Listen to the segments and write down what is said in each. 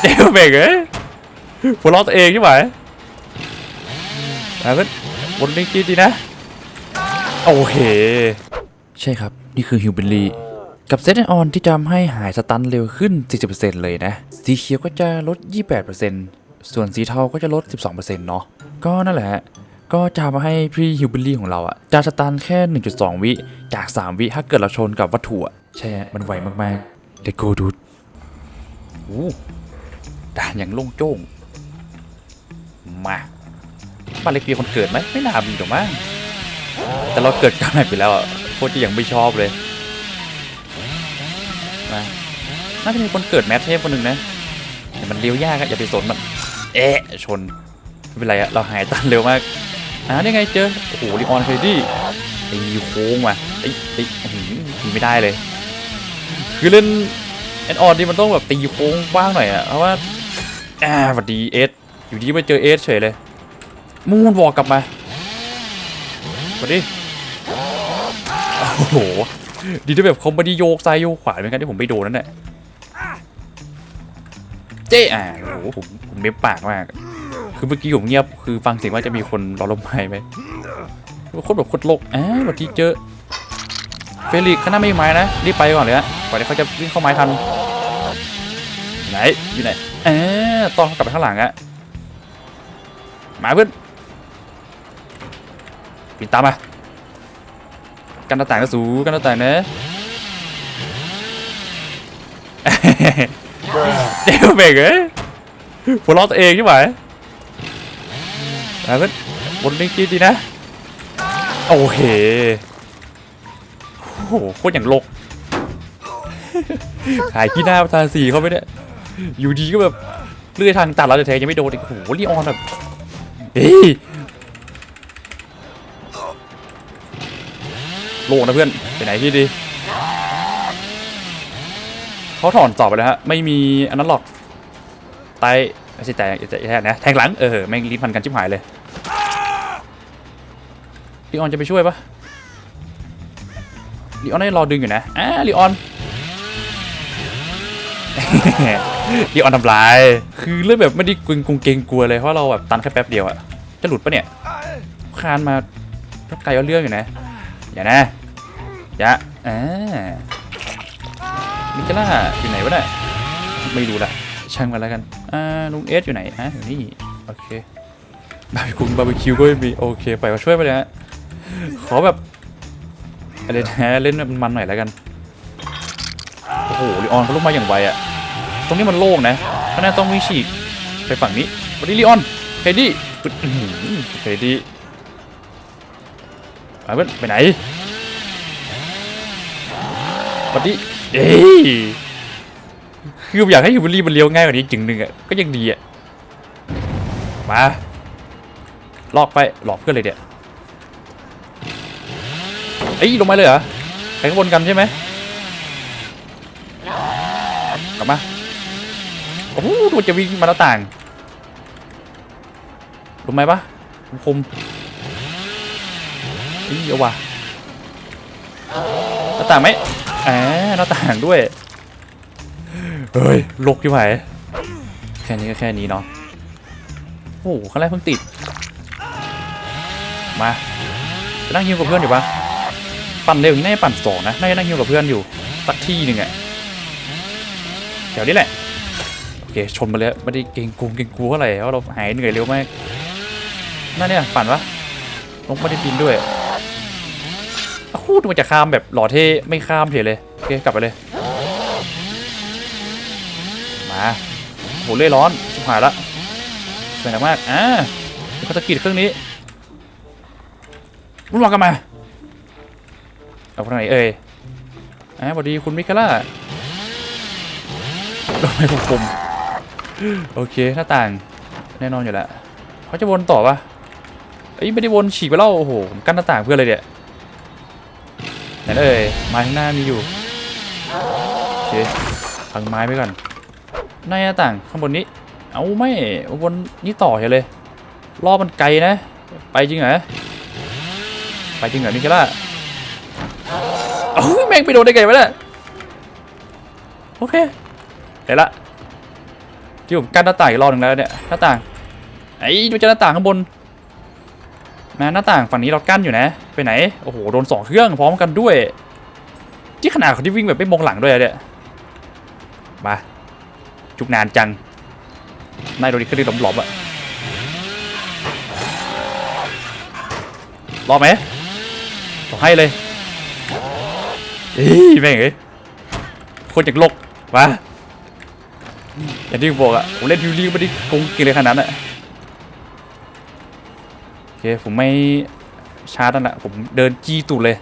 เจ๊เบกเอ้ยหัวเราะตัวเองใช่ไหมมาเพื่อนบนนี้คิดดีนะ โอเค ใช่ครับ นี่คือฮิวเบลลีกับเซตออนที่จะทำให้หายสตันเร็วขึ้น 40%เลยนะ สีเขียวก็จะลด 28%ส่วนสีเทาก็จะลด 12%เนาะก็นั่นแหละ ก็จะทำให้พี่ฮิวเบลลี่ของเราอะจะสตันแค่ 1.2 วิ จาก 3 วิถ้าเกิดเราชนกับวัตถุอะใช่ มันไวมากๆเลโก้ดูด อ้ด่านอย่างโล่งโจ้ง มาบ้านเล็กมีคนเกิดไหมไม่น่ามีหรอกมั้งแต่เราเกิดกลางแมปไปแล้วอะโคตรจะยังไม่ชอบเลยมาน่าจะมีคนเกิดแมทเทพคนหนึ่งนะแต่มันเลี้ยวยากอะอย่าไปสนมัน เอ๊ะชนไม่เป็นไรอะเราหายตันเร็วมากอ่านี่ไงเจอโอ้โหลีออนเคยดี้ตีโค้งมาไอ้ไอ้หือตีไม่ได้เลย คือเล่น แอนออนนี่มันต้องแบบตีโค้งบ้างหน่อยอะเพราะว่าอ่าสวัสดีเอสอยู่ดีมาเจอเอสเฉยเลย มูนวอลกลับมาสวัสดีโอ้โหดีที่แบบเขาไม่ได้โยกซ้ายโยกขวาเหมือนกันที่ผมไปโดนนั่นแหละเจ๊อ่าโอ้โหผมผมเม้มปากมาก คือเมื่อกี้ผมเงียบคือฟังเสียงว่าจะมีคนรอลมไม้ไหมโคตรแบบโคตรโลกอ่าสวัสดีเจอ เฟลิกข้างหน้าไม่มีไม้นะรีบไปก่อนเลยฮะก่อนที่เขาจะวิ่งเข้าไม้ทันไหนอยู่ไหนเออต้องกลับไปข้างหลังอะมาเพื่อนปีนตามมากันหน้าต่างก็สูกันหน้าต่างนะเดี๋ยวเบรกเอ้ยหัวเราะตัวเองใช่ไหมมาเพื่อนบนนี้ดีนะโอเค โอ้โหโคตรอย่างโลก ขายขี้หน้าประธานสี่เขาไปเนี่ยอยู่ดีก็แบบเลื่อยทางตัดแล้วแต่แทงยังไม่โดนอีกโอ้โหลีออนแบบเฮ้ยโลกนะเพื่อนไปไหนพี่ดีเขาถอนจอบไปแล้วฮะไม่มีอันนั้นหรอกไตไม่ใช่แต่แต่แค่นะแทงหลังเออแม่งลิ้นพันกันชิบหายเลยลีออนจะไปช่วยปะ ลีออนได้รอดึงอยู่นะอ่าลีออนลีออนทำลาย คือเรื่องแบบไม่ได้กงกงเกงกลัวเลยเพราะเราแบบตันแค่แป๊บเดียวอะจะหลุดปะเนี่ยคานมาก็ไกลเอาเรื่องอยู่นะ อย่านะ อย่าอ่ามิกล่าอยู่ไหนวะเนี่ยไม่รู้ละช่างมันแล้วกัน อ่าลุงเอสอยู่ไหนฮะอยู่นี่ โอเคบาร์บีคิวบาร์บีคิวก็ไม่มี โอเค ไปมาช่วยไปเลยฮะ ขอแบบ อะไรนะเล่นแบบมันๆหน่อยแล้วกัน โอ้โหลีออนเขาลุกมาอย่างไวอะตรงนี้มันโล่งนะเพราะฉะนั้นต้องวิ่งฉีกไปฝั่งนี้สวัสดีลีออนเคดี้ปึ๊ดอื้อหือเคดี้ไปเพื่อนไปไหนสวัสดีเอ้ยคืออยากให้ยูบรีมันเลี้ยวง่ายกว่านี้จึงหนึ่งอะก็ยังดีอะมาลอกไปหลอกเพื่อนเลยเดี๋ย เอ้ยลงมาเลยเหรอใครข้างบนกันใช่ไหมกลับมาโอ้โหดูจะวิ่งมาหน้าต่างรู้ไหมปะคมเฮ้ยเอาวะหน้าต่างไหมแอาหน้าต่างด้วยเฮ้ยลกที่ไหนแค่นี้ก็แค่นี้เนาะโอ้โหครั้งแรกเพิ่งติด มาจะนั่งฮิวกับเพื่อนอยู่ปะ ปั่นเร็วอย่างนี้น่ปั่นสองนะ น่าจะนั่งฮิวกับเพื่อนอยู่สักที่หนึ่งอะแถวนี้แหละ โอเคชนมาเลยไม่ได้เก่งกูเก่งกูเท่าไหร่เพราะเราหายเหนื่อยเร็วมากนั่นเนี่ยปั่นวะลงไม่ได้บินด้วยอ้าวพูดมันจะข้ามแบบหล่อเท่ไม่ข้ามเฉยเลยโอเคกลับไปเลย มาโหเล่ร้อนชิบหายละสวยมากอ่าเขาจะกีดเครื่องนี้มึงลองกันมา เอาคนไหนเอ่ยอ่าสวัสดีคุณมิคาร่าโดนไม้คมโอเคหน้าต่างแน่นอนอยู่แล้วเขาจะวนต่อปะเอ้ยไม่ได้วนฉีกไปแล้วโอ้โหกั้นหน้าต่างเพื่ออะไรเนี่ยไหนเอ่ยไม้ข้างหน้ามีอยู่โอเคพังไม้ไปก่อนหน้าหน้าต่างข้างบนนี้ เอาไม่วนนี่ต่อเฉยเลยรอบมันไกลนะ ไปจริงเหรอไปจริงเหรอมิเคล่า เอ้าแม่งไปโดนได้ไงวะเนี่ยโอเคเดี๋ยวละที่ผมกั้นหน้าต่างอีกรอบหนึ่งแล้วเนี่ยหน้าต่างไอ้ดูจะหน้าต่างข้างบนมาหน้าต่างฝั่งนี้เรากั้นอยู่นะ ไปไหนโอ้โหโดนสองเครื่องพร้อมกันด้วยที่ขนาดคนที่วิ่งแบบไม่มองหลังด้วยอเนี่ยมาจุกนานจังนายโดนอีกเครื่หลอมๆอะรอไหมต้อให้เลย เอ้ยแม่งเอ้ยคนจากโลกมาอย่างที่ผมบอกอะผมเล่นฟิวลี่ไม่ได้โกงเกินเลยขนาดนั้นอะโอเคผมไม่ชาร์จนั่นแหละผมเดินจี้ตูดเลย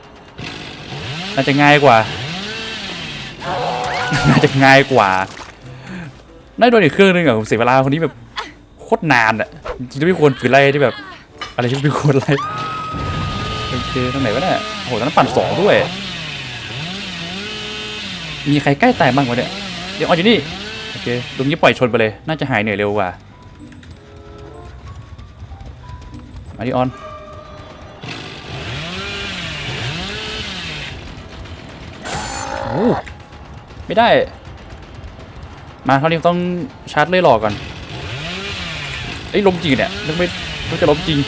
น่าจะง่ายกว่า น่าจะง่ายกว่าได้โดนอีกเครื่องนึงอะผมเสียเวลาคนนี้แบบโคตรนานอะจริงๆไม่ควรฝืนไล่ที่แบบ อะไรที่ไม่ควรไล่โอเคตรงไหนวะเนี่ยโอ้โหตอนนั้นปั่นสองด้วย มีใครใกล้ตายบ้างวะเนี่ยเดี๋ยวอ๋ออยู่นี่โอเคตรงนี้ปล่อยชนไปเลย น่าจะหายเหนื่อยเร็วกว่ามาดิออนโอ้ไม่ได้ มาเท่านี้ต้องชาร์จเลยหลอกก่อนไอ้ยล้มจริงเนี่ยนึกไม่นึกจะลมจริง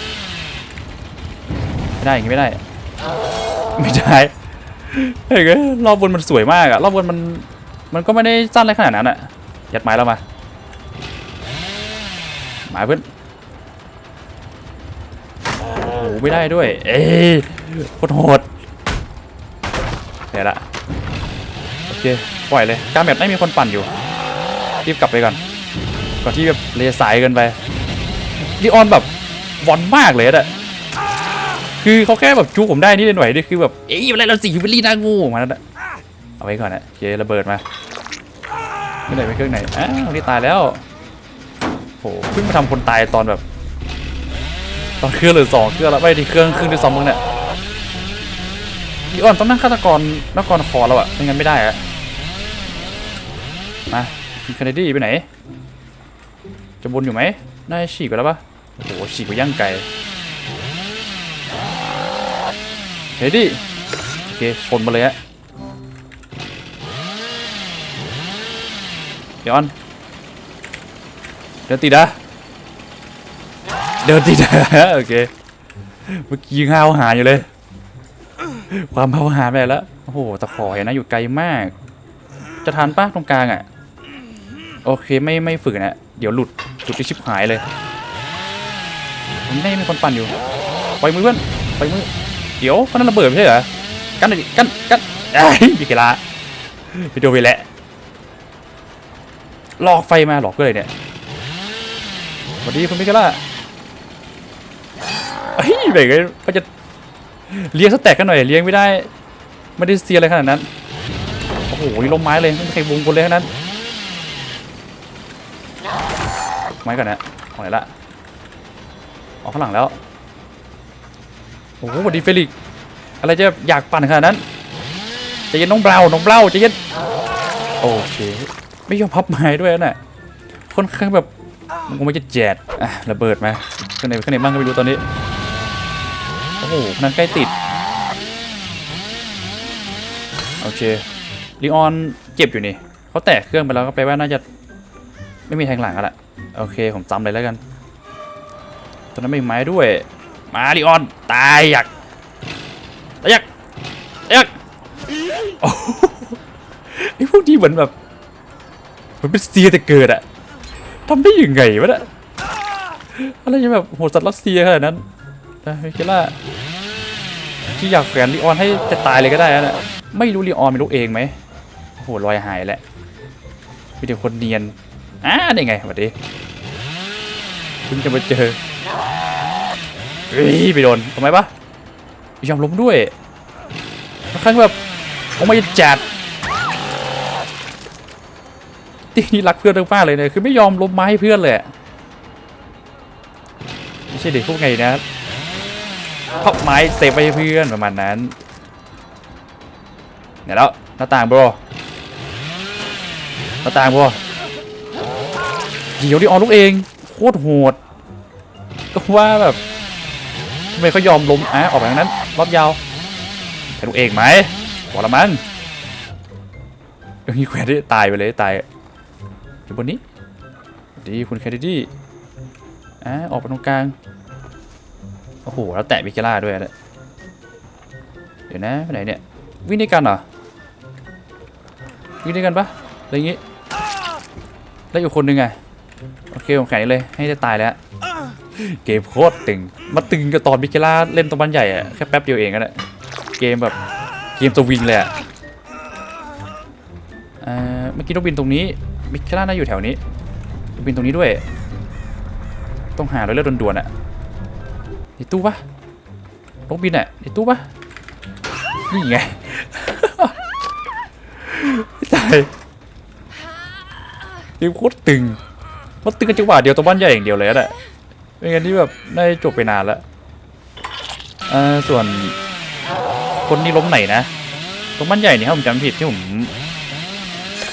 ไม่ได้อย่างงี้ไม่ได้ ไม่ได้ เฮ้ยรอบบนมันสวยมากอะรอบบนมันมันก็ไม่ได้สั้นอะไรขนาดนั้นอะยัดไม้แล้วมาหมายเพื่อนโอ้โหไม่ได้ด้วย เอ้ยโคตรโหดเดี๋ยวละโอเคปล่อยเลยการแบบไม่มีคนปั่นอยู่รีบกลับไปก่อนก่อนที่แบบเลสายเกินไปดิออนแบบวอนมากเลยอะ คือเขาแค่แบบจูผมได้นี่หน่อยนี่คือแบบเอ้ยอะไรเราสี่วิลลี่นางูมาแล้วนะเอาไว้ก่อนนะโอเคระเบิดมาไม่ไหนไปเครื่องไหนอ้าวนี่ตายแล้วโหเพิ่งมาทำคนตายตอนแบบ ตอนเครื่องเหลือสองเครื่องแล้วไม่ดีเครื่องครึ่งที่สองมึงเนี่ยพี่อ้อนต้องนั่งฆาตกรนักกรคอแล้วอะไม่งั้นไม่ได้อะมาคุณคาเนดี้ไปไหน จะบนอยู่ไหมน่าจะฉีกไปแล้วปะโอ้โหฉีกไปย่างไก่ เฮดดี้โอเคชนมาเลยฮะเดี๋ยวออนเดินติดนะเดินติดนะโอเคเมื่อกี้ยังห้าวหาอยู่เลย ความห้าวหาไปแล้วโอ้โหตะขอเห็นนะอยู่ไกลมาก จะทันปะตรงกลางอะโอเคไม่ไม่ฝืนอะเดี๋ยวหลุดหลุดที่ชิบหายเลยมันไม่มีคนปั่นอยู่ปล่อยมือเพื่อนปล่อยมือ เดี๋ยวก็นั่นระเบิดไม่ใช่เหรอกันหน่อยดิกันกันไอ้ยมีเกลาไปดูไปแหละหลอกไฟมาหลอกเพื่ออะไรเนี่ยสวัสดีคุณมิกล่าเฮ้ยเบรกเลยมันจะเลี้ยงสแต็กกันหน่อยเลี้ยงไม่ได้ ไม่ได้เสียอะไรขนาดนั้น โอ้โหนี่ลมไม้เลยไม่มีใครวงบนเลยทั้งนั้น ไม้ก่อนนะออกไหนละออกข้างหลังแล้ว อ้โหสวัสดีเฟลิกอะไรจะอยากปั่นขนาดนั้นจะเย็นน้องเบลาน้องเบลาจะเย็นโอเค ไม่ยอมพับไม้ด้วยนะ่ะค่อนข้างแบบมันคงไม่จะแจดอะระเบิดมข้างในข้างในบ้างก็ไม่รู้ตอนนี้โอ้โหนั่นใกล้ติดโอเคลีออนเจ็บอยู่นี่เขาแตะเครื่องไปแล้วก็แปลว่าน่าจะไม่มีแทงหลังแล้วล่ะโอเคผมจำเลยแล้วกันตอนนั้นไม่มีไม้ด้วย มาลีออน ตายอยากตายอยากตายอยากโอ้โหไอพวกนี้เหมือนแบบมันเป็นเซียแต่เกิดอะทำได้ยังไงวะเนี่ยอะไรจะแบบโหดสัตว์รัสเซียขนาดนั้นนะมิเคล่าที่อยากแขวนลีออนให้จะตายเลยก็ได้นะไม่รู้ลีออนไม่รู้เองไหมโอ้โหลอยหายแหละมีแต่คนเนียนอ่าได้ไงสวัสดีเพิ่งจะมาเจอ เฮ้ยไปโดนทำไมปะยอมล้มด้วยค่อนข้างแบบโอ้ไม่จัดที่นี่รักเพื่อนมากเลยเนี่ยคือไม่ยอมล้มไม้ให้เพื่อนเลยไม่ใช่เด็กพวกไงนะพับไม้เซฟไปเพื่อนประมาณนั้นเนี่ยแล้วหน้าต่างบรหน้าต่างบรเดี๋ยวดิออนลูกเองโคตรโหดก็ว่าแบบ ทำไมเขายอมล้มอะออกไปทางนั้นรอบยาวแต่ลูกเองไหมบอกละมั้งอย่างนี้แขวนได้ตายไปเลยตายอยู่บนนี้ดีคุณแคดดี้อะออกไปตรงกลางโอ้โหแล้วแตะบิเคล่าด้วยนะเดี๋ยวนะไปไหนเนี่ยวิ่งด้วยกันเหรอวิ่งด้วยกันปะอะไรอย่างงี้แล้วอยู่คนหนึ่งอะโอเคผมแข่งเลยให้ได้ตายแล้ว เกมโคตรตึงมาตึงกับตอนบิเคล่าเล่นตรงบ้านใหญ่อะแค่แป๊บเดียวเองก็ได้เกมแบบเกมตัววิงเลยอะเอ่อเมื่อกี้ต้องบินตรงนี้บิเคล่าน่าอยู่แถวนี้ต้องบินตรงนี้ด้วย ต้องหาด้วยเลือดด่วนๆอะในตู้ปะต้องบินอะในตู้ปะนี่ไงตายเกมโคตรตึงมันตึงกันจังหวะเดียวตัวบ้านใหญ่อย่างเดียวเลยอะ ไม่งั้นที่แบบได้จบไปนานแล้วอ่อส่วนคนนี้ล้มไหนนะ ตรงบ้านใหญ่นี่ถ้าผมจำผิดที่ผม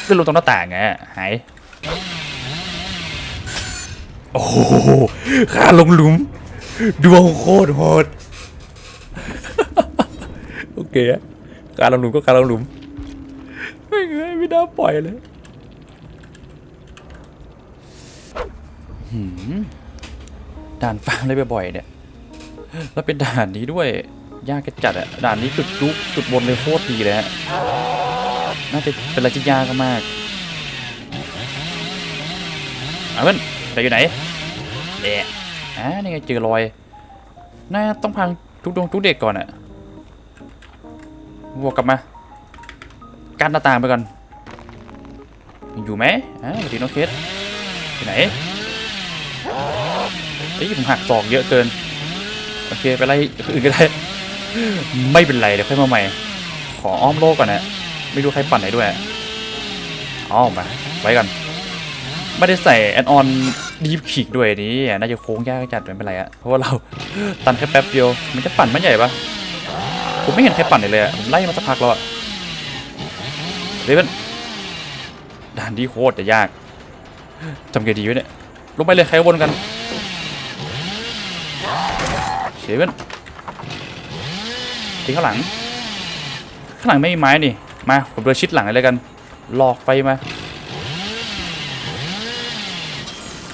เลื่อนลงตรงหน้าต่างไงหาย โอ้โหขาลงหลุมดวงโคตรโหด โอเคอะการลงหลุมก็การลงหลุม ไม่เงยไม่น่าปล่อยเลย หืม ด่านฟาร์มเลยบ่อยๆเนี่ย แล้วเป็นด่านนี้ด้วย ยากจัดอะด่านนี้จุดจุกจุดบนเลยโคตรดีเลยฮะ น่าจะเป็นอะไรที่ยากมากอาเว้นเราอยู่ไหนเอะอ่านี่ไงเจอรอย น่าต้องพังทุกดวงทุกเด็กก่อนอะบวกลับมากันหน้าต่างไปก่อน อยู่ไหมอ่าสวัสดีน้องเคสอยู่ไหน ฮ้ยผมหักศอกเยอะเกิน โอเคไปไล่คนอื่นก็ได้ ไม่เป็นไรเดี๋ยวค่อยมาใหม่ ขออ้อมโลกก่อนนะ ไม่รู้ใครปั่นไหนด้วยอ้อมมาไว้ก่อนไม่ได้ใส่แอนออนดีฟขีกด้วยนี่น่าจะโค้งยากจัดไม่เป็นไรอะเพราะว่าเราตันแค่แป๊บเดียว มันจะปั่นไม่ใหญ่ปะผมไม่เห็นใครปั่นเลยอะผมไล่มาสักพักแล้วอะเรเวนด่านที่โคตรจะยากทำไงดีไวะเนี่ยลงไปเลยใครวนกัน เซเว่นตีข้างหลัง ข้างหลังไม่มีไม้นี่ มาผมเดินชิดหลังเลยกัน หลอกไฟมา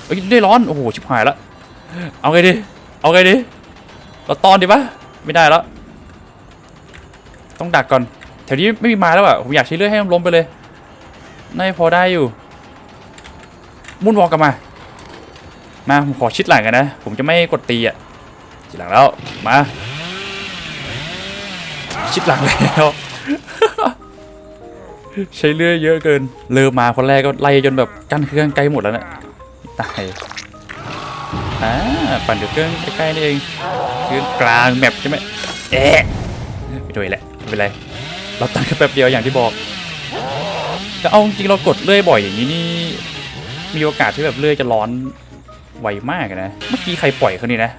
เอ้ยได้ร้อน โอ้โห ชิบหายละ เอาไงดี เอาไงดี เราตอนดีปะไม่ได้แล้ว ต้องดักก่อน แถวนี้ไม่มีไม้แล้วอะผมอยากใช้เลื่อยให้มันล้มไปเลยน่าจะพอได้อยู่ มุ่นวอลกลับมา มา ผมขอชิดหลังกันนะ ผมจะไม่กดตีอะ ชิดหลังแล้ว มา ชิดหลังแล้ว ใช้เลื่อยเยอะเกินเริ่มมาคนแรกก็ไล่จนแบบกั้นเครื่องใกล้หมดแล้วเนะี่ยตายอ่าปั่นเดี๋ยวเครื่องใกล้ๆนี่เองเครื่องกลางแมปใช่ไหมเอ๊ะไม่ด้วยแหละไม่เป็นไรเราตั้งแค่แป๊บเดียวอย่างที่บอกแต่เอาจริงเรากดเลื่อยบ่อยอย่างนี้นี่มีโอกาสที่แบบเลื่อยจะร้อนไวมากนะ เมื่อกี้ใครปล่อยเขานี่นะ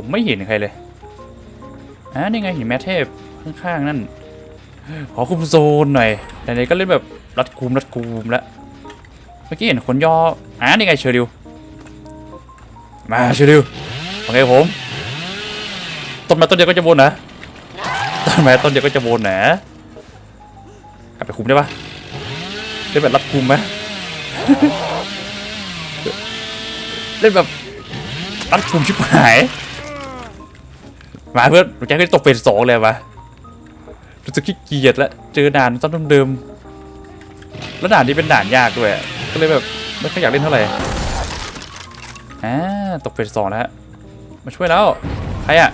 ผมไม่เห็นใครเลยอ่านี่ไงเห็นแมทเทพข้างๆนั่นขอคุมโซนหน่อยไหนๆก็เล่นแบบรัดกุมรัดกุมแล้วเมื่อกี้เห็นคนย่ออ่านี่ไงเชอริวมาเชอริวโอเคผมต้นไม้ต้นเดียวก็จะวนนะต้นไม้ต้นเดียวก็จะวนนะกลับไปคุมได้ปะเล่นแบบรัดกุมไหมเล่นแบบรัดกุมชิบหาย มาเพื่อนแจ็คก็ตกเป็นสองเลยมารู้สึกขี้เกียจแล้วเจอด่านซ้ำเดิมแล้วด่านนี้เป็นด่านยากด้วย ก็เลยแบบไม่ค่อยอยากเล่นเท่าไหร่อ่าตกเป็นสองแล้ว มาช่วยแล้ว ใครอะ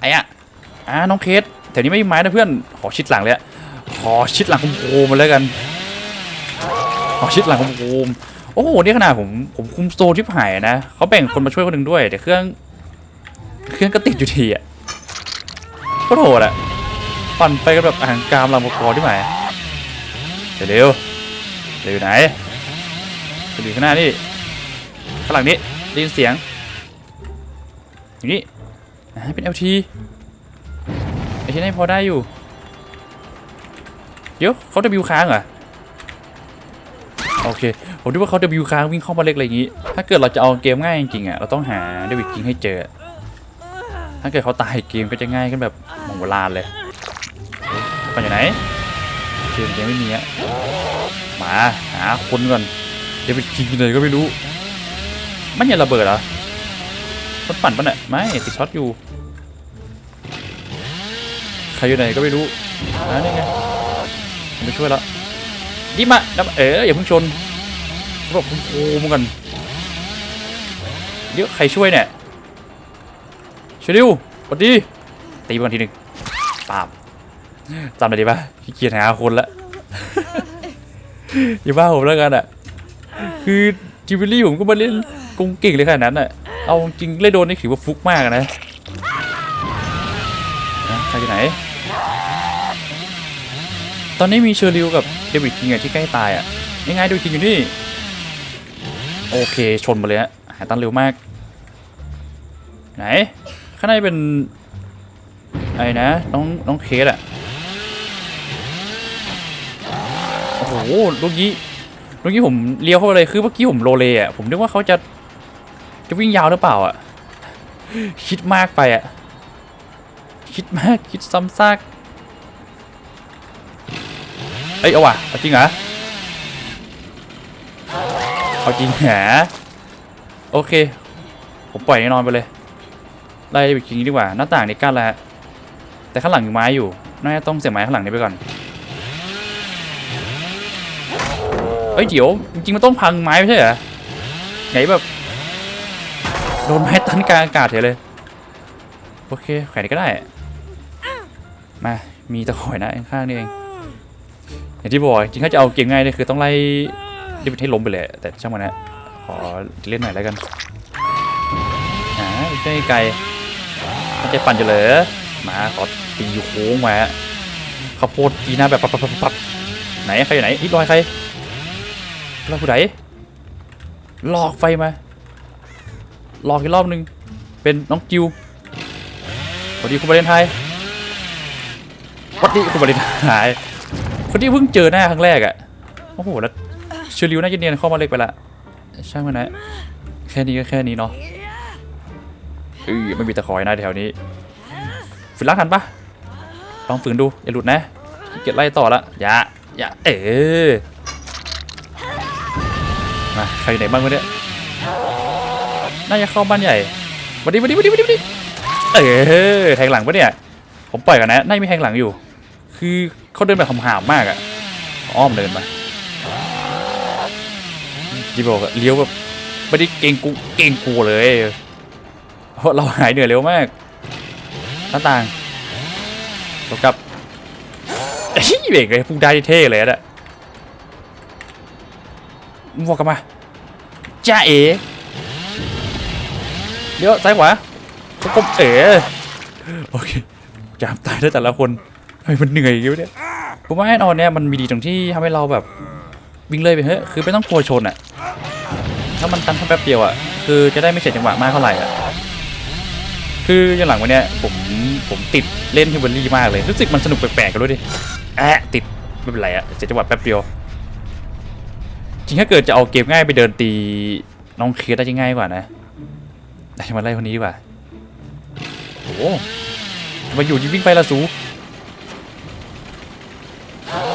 ไอ้อะอ่าน้องเคสแถวนี้ไม่มีไม้นะเพื่อน ขอชิดหลังเลยอะขอชิดหลังคุมโคมมาแล้วกัน ขอชิดหลังคุมโคมโอ้โห นี่ขนาดผมผมคุมโซนที่หายนะเขาแบ่งคนมาช่วยคนหนึ่งด้วย แต่เครื่อง เครื่องก็ติดอยู่ดีอะก็โหดอะปั่นไปกันแบบอ่างกามลำบกอที่ไหนเดี๋ยวเร็วเดี๋ยวอยู่ไหนจะอยู่ข้างหน้านี่ข้างหลังนี้ได้ยินเสียงอยู่นี่อ่าเป็น LT ไอ้ที่นี่พอได้อยู่ เดี๋ยวเขาจะบิวค้างเหรอโอเคผมดูว่าเขาจะบิวค้างวิ่งเข้ามาเล็กอะไรอย่างงี้ ถ้าเกิดเราจะเอาเกมง่ายจริงๆอะเราต้องหาเดวิดคิงให้เจอ ถ้าเกิดเขาตายเกมก็จะง่ายขึ้นแบบมองโบราณเลยเฮ้ยมันอยู่ไหนเกมยังไม่มีอะมาหาคนก่อนเดี๋ยวไปยิงเลยก็ไม่รู้ มันยังระเบิดเหรอรถปั่นปะเนี่ยไม่ติดช็อตอยู่ใครอยู่ไหนก็ไม่รู้อ่านี่ไงผมไปช่วยแล้วดิมาเอ๋อย่าเพิ่งชนเขาบกคุณโอ้มกันเดี๋ยวใครช่วยเนี่ย ชดิวสวัสดี ตีมันทีหนึ่งปาบจำได้ดีปะขี้เกียจหาคนละ อย่าว่าผมแล้วกันอะ คือจิวิลลี่ผมก็มาเล่นกงเก่งเลยขนาดนั้นอะ เอาจริงเล่นโดนนี่ถือว่าฟุกมากนะใครที่ไหน ตอนนี้มีเชอริวกับเดวิดคิงอะที่ใกล้ตายอะยังไงดูคิงอยู่นี่ โอเคชนมาเลยฮะหายตันเร็วมาก ไหน ข้างในเป็นไอ้นะน้องน้องเคสอะโอ้โหลูกนี้ลูกนี้ผมเลี้ยวเข้าไปเลยคือเมื่อกี้ผมโลเลอะผมนึกว่าเขาจะจะวิ่งยาวหรือเปล่าอะคิดมากไปอะคิดมากคิดซ้ำซากเอ้ยเอาว่ะเอาจริงเหรอเอาจริงเหรอโอเค ผมปล่อยให้นอนไปเลย ไล่ไปคิงดีกว่าหน้าต่างนี่กั้นแล้วแต่ข้างหลังยังไม้อยู่น่าจะต้องเสียไม้ข้างหลังนี้ไปก่อนเอ้ยเดี๋ยวจริงมันต้องพังไม้ไม่ใช่เหรอไหนแบบโดนไม้ตันกลางอากาศเฉยเลยโอเคแขวนก็ได้มามีตะขอยนะข้างนี่เองอย่างที่บอกจริงถ้าจะเอาเกมง่ายเนี่ยคือต้องไล่ดิบิทให้ล้มไปเลย แต่ช่างมันนะขอเล่นหน่อยแล้วกันอ่าไม่ใช่ไกล มันจะปั่นจะเหรอมาขอตีโค้งมาข้าวโพดตีหน้าแบบปับปับปับไหนใครอยู่ไหนอีกรอยใครเราผู้ใดหลอกไฟมาหลอกอีกรอบหนึ่งเป็นน้องจิวสวัสดีคุณบาเลนไทน์สวัสดีคุณบาเลนไทน์คนที่เพิ่งเจอหน้าครั้งแรกอะโอ้โหแล้วเชอริวน่าจะเนียนเข้ามาเล็กไปละช่างมันนะแค่นี้ก็แค่นี้เนาะ เอ้ยไม่มีตะขอยนะแถวนี้ฝืนรักทันปะลองฝืนดู อย่าหลุดนะเกียไล่ต่อละอย่าอย่าเออมาใครอยู่ไหนบ้างวะเนี่ยน่าจะเข้าบ้านใหญ่วันนี้วันนี้วันนี้วันนี้วันนี้เออแทงหลังปะเนี่ย ผมปล่อยกันนะน่ามีแทงหลังอยู่ คือเขาเดินแบบหามๆมากอะอ้อมเดินมาจีบอกเลี้ยวแบบไม่ได้เก่งกูเก่งกูเลย ราะเราหายเหนื่อยเร็วมากหน้าต่างตกกลับเฮ้ยเบรกเลยพุ่งได้เท่เลยอะบอกกันมาจ้าเอ๋เดี๋ยวซ้ายขวาตะกบเอ๋โอเคจามตายได้แต่ละคนทำไมมันเหนื่อยอย่างเงี้เนี่ยผมว่าแน่นอนเนี่ยมันมีดีตรงที่ทำให้เราแบบวิ่งเลยไปเฮ้ยคือไม่ต้องกลัวชนอะถ้ามันตันแค่แป๊บเดียวอะคือจะได้ไม่เสียจังหวะมากเท่าไหร่อะ คืออย่างหลังวันเนี้ยผมผมติดเล่นฮิวเบอรี่มากเลย รู้สึกมันสนุกแปลกๆกันด้วยดิแอะติดไม่เป็นไรอะเสียจังหวะแป๊บเดียว จริงถ้าเกิดจะเอาเกมง่ายไปเดินตีน้องเคสได้จะง่ายกว่านะแต่มาไล่คนนี้ดีกว่าโอ้มาอยู่ยิงวิ่งไปละสู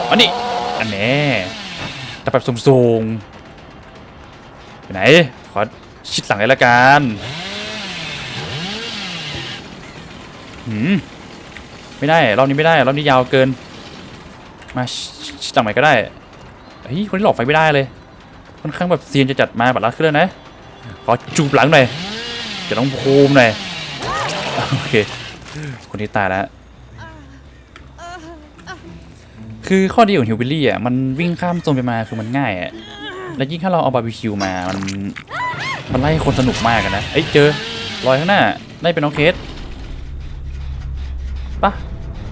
อันนี้อันแน่แต่แบบสูงๆไปไหน ขอชิดหลังเลยละกัน หืมไม่ได้รอบนี้ไม่ได้รอบนี้ยาวเกิน มาชิดหลังใหม่ก็ได้เฮ้ยคนที่หลอกไฟไม่ได้เลยค่อนข้างแบบเซียนจะจัดมาบัตรลัดขึ้นแล้วนะขอจูบหลังหน่อยจะต้องโคมหน่อยโอเคคนที่ตายแล้วคือข้อดีของฮิวบิลลี่อะมันวิ่งข้ามโซนไปมาคือมันง่ายอะแล้วยิ่งถ้าเราเอาบาร์บีคิวมามันมันไล่คนสนุกมากนะเอ้ยเจอรอยข้างหน้าไล่เป็นน้องเคส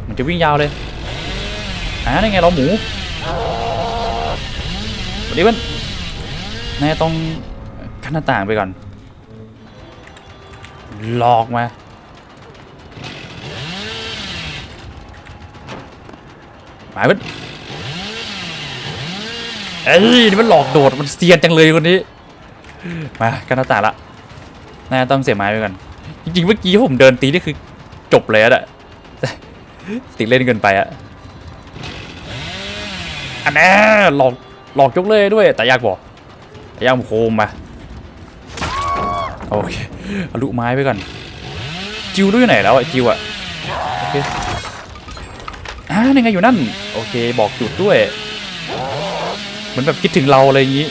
มันจะวิ่งยาวเลยอ่าได้ไงเราหมูสวัสดีเพื่อนนายต้องขั้นหน้าต่างไปก่อน หลอกมา หมายเพื่อนเอ้ยนี่มันหลอกโดด มันเซียนจังเลยคนนี้ มากันหน้าต่างละนายต้องเสียไม้ไปก่อน จริงๆเมื่อกี้ผมเดินตีนี่คือจบเลยอะ ติดเล่นเกินไปอะอันแน่หลอกหลอกยกเลยด้วย แต่ยากบอกย่างโคมมาโอเคเอาลูกไม้ไปก่อน จิวรู้อยู่ไหนแล้วอะจิวอะโอเคอ่ายังไงอยู่นั่น โอเค บอกจุดด้วย เหมือนแบบคิดถึงเราอะไรอย่างนี้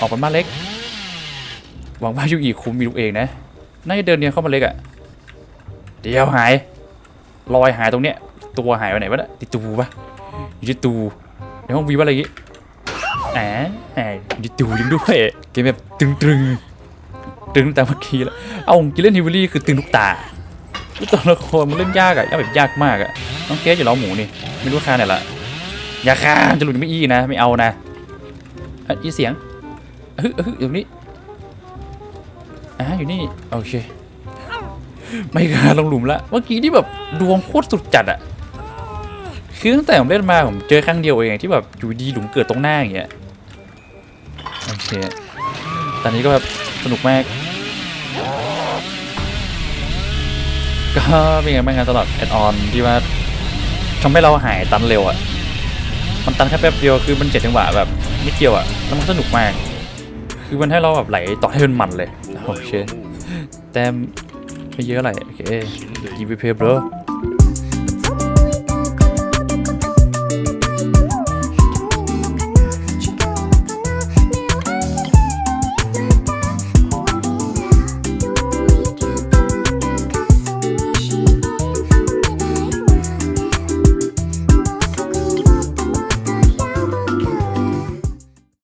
ออกมาบ้าเล็ก หวังว่ายูอีคุมมีลูกเองนะ น่าจะเดินเนียนเข้ามาเล็กอะเดี๋ยวหาย รอยหายตรงเนี้ย ตัวหายไปไหนวะเนี่ยติดตูปะอยู่ที่ตูในห้องวีว่าอะไรอย่างงี้แหมแหมอยู่ที่ตูจริงด้วยเกมแบบตึงตึงๆตึงแต่เมื่อกี้แล้วเอากินเล่นฮิวเวอรี่คือตึงทุกตาตัวละครมันเล่นยากอะยากแบบยากมากอะน้องเกสอยู่ล้อหมูนี่ไม่รู้ว่าคาไหนละอย่าคาจะหลุดไม่อีนะ ไม่เอานะอีเสียงเฮึฮึอยู่นี้อ่าอยู่นี่โอเค ไม่คาลงหลุมละเมื่อกี้ที่แบบดวงโคตรสุดจัดอะคือตั้งแต่ผมเล่นมาผมเจอครั้งเดียวเองที่แบบอยู่ดีหลุมเกิดตรงหน้าอย่างเงี้ยโอเคตอนนี้ก็แบบสนุกมาก ก็เป็นไงบ้างกันตลอดแอดออนที่ว่าทำให้เราหายตันเร็วอะมันตันแค่แป๊บเดียวคือมันเจ็ดจังหวะแบบไม่เกี่ยวอะ่ะแล้วมันสนุกมาก คือมันให้เราแบบไหลต่อให้มันมันเลยโอเคแต่ ไม่เยอะอะไรโอเคยิงไปเพย์บร